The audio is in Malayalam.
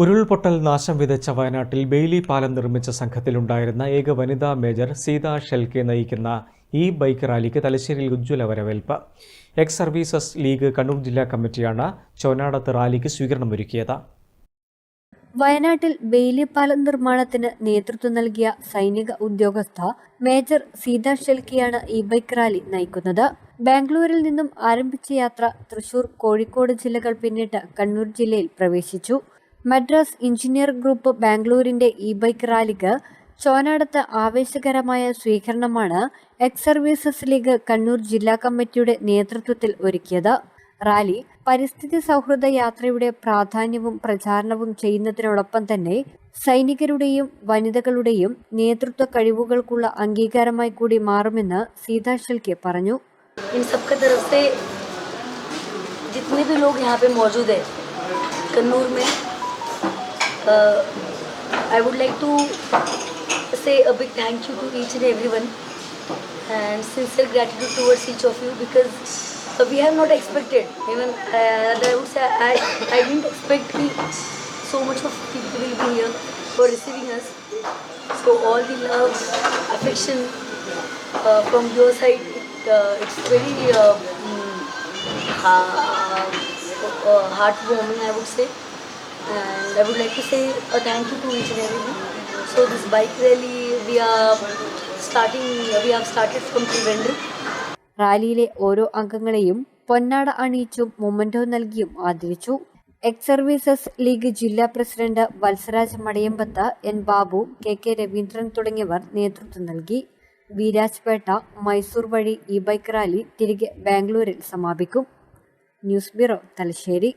ഉരുൾപൊട്ടൽ നാശം വിതച്ച വയനാട്ടിൽ ബെയിലി പാലം നിർമ്മിച്ച സംഘത്തിലുണ്ടായിരുന്ന ഏക വനിതാ മേജർ സീതാ ഷെൽക്കെ നയിക്കുന്ന ഈ ബൈക്ക് റാലിക്ക് തലശ്ശേരിയിൽ ഉജ്ജ്വല വരവേൽപ്പ്. എക്സ് സർവീസസ് ലീഗ് കണ്ണൂർ ജില്ലാ കമ്മിറ്റിയാണ് ചോനാടത്ത് റാലിക്ക് സ്വീകരണം ഒരുക്കിയത്. വയനാട്ടിൽ ബെയിലിപ്പാലം നിർമ്മാണത്തിന് നേതൃത്വം നൽകിയ സൈനിക ഉദ്യോഗസ്ഥ മേജർ സീതാ ഷെൽക്കിയാണ് ഈ ബൈക്ക് റാലി നയിക്കുന്നത്. ബാംഗ്ലൂരിൽ നിന്നും ആരംഭിച്ച യാത്ര തൃശൂർ കോഴിക്കോട് ജില്ലകൾ പിന്നിട്ട് കണ്ണൂർ ജില്ലയിൽ പ്രവേശിച്ചു. മദ്രാസ് എഞ്ചിനീയർ ഗ്രൂപ്പ് ബാംഗ്ലൂരിന്റെ ഈ ബൈക്ക് റാലിക്ക് ചോനാടത്ത് ആവേശകരമായ സ്വീകരണമാണ് എക്സ് സർവീസസ് ലീഗ് കണ്ണൂർ ജില്ലാ കമ്മിറ്റിയുടെ നേതൃത്വത്തിൽ ഒരുക്കിയത് റാലി പരിസ്ഥിതി സൗഹൃദ യാത്രയുടെ പ്രാധാന്യവും പ്രചാരണവും ചെയ്യുന്നതിനോടൊപ്പം തന്നെ സൈനികരുടെയും വനിതകളുടെയും നേതൃത്വ കഴിവുകൾക്കുള്ള അംഗീകാരമായി കൂടി മാറുമെന്ന് സീതാ ഷെൽക്കെ പറഞ്ഞു इन सबके तरफ से जितने भी लोग यहाँ पे मौजूद है कन्नूर में Uh, I would like to say a big thank you to each and everyone and sincere gratitude towards each of you because uh, we have not expected. Even uh, I would say I, I didn't expect so much of people will be here for receiving us. So all the love affection uh, from your side it, uh, it's very uh, um, uh, heartwarming I would say. I would like to say a thank you to each and everyone so this bike rally we are starting we have started from Trivandrum. റാലിയിലെ ഓരോ അംഗങ്ങളെയും പൊന്നാട അണിയിച്ചും മൊമെന്റോ നൽകിയും ആദരിച്ചു. എക്സ് സർവീസസ് ലീഗ് ജില്ലാ president Valsaraj Madayambath N Babu K K Raveendran തുടങ്ങിയവർ നേതൃത്വം നൽകി. വീരാജ്പേട്ട മൈസൂർ വഴി ഇ ബൈക്ക് റാലി തിരികെ ബാംഗ്ലൂരിൽ സമാപിക്കും. News bureau Thalassery.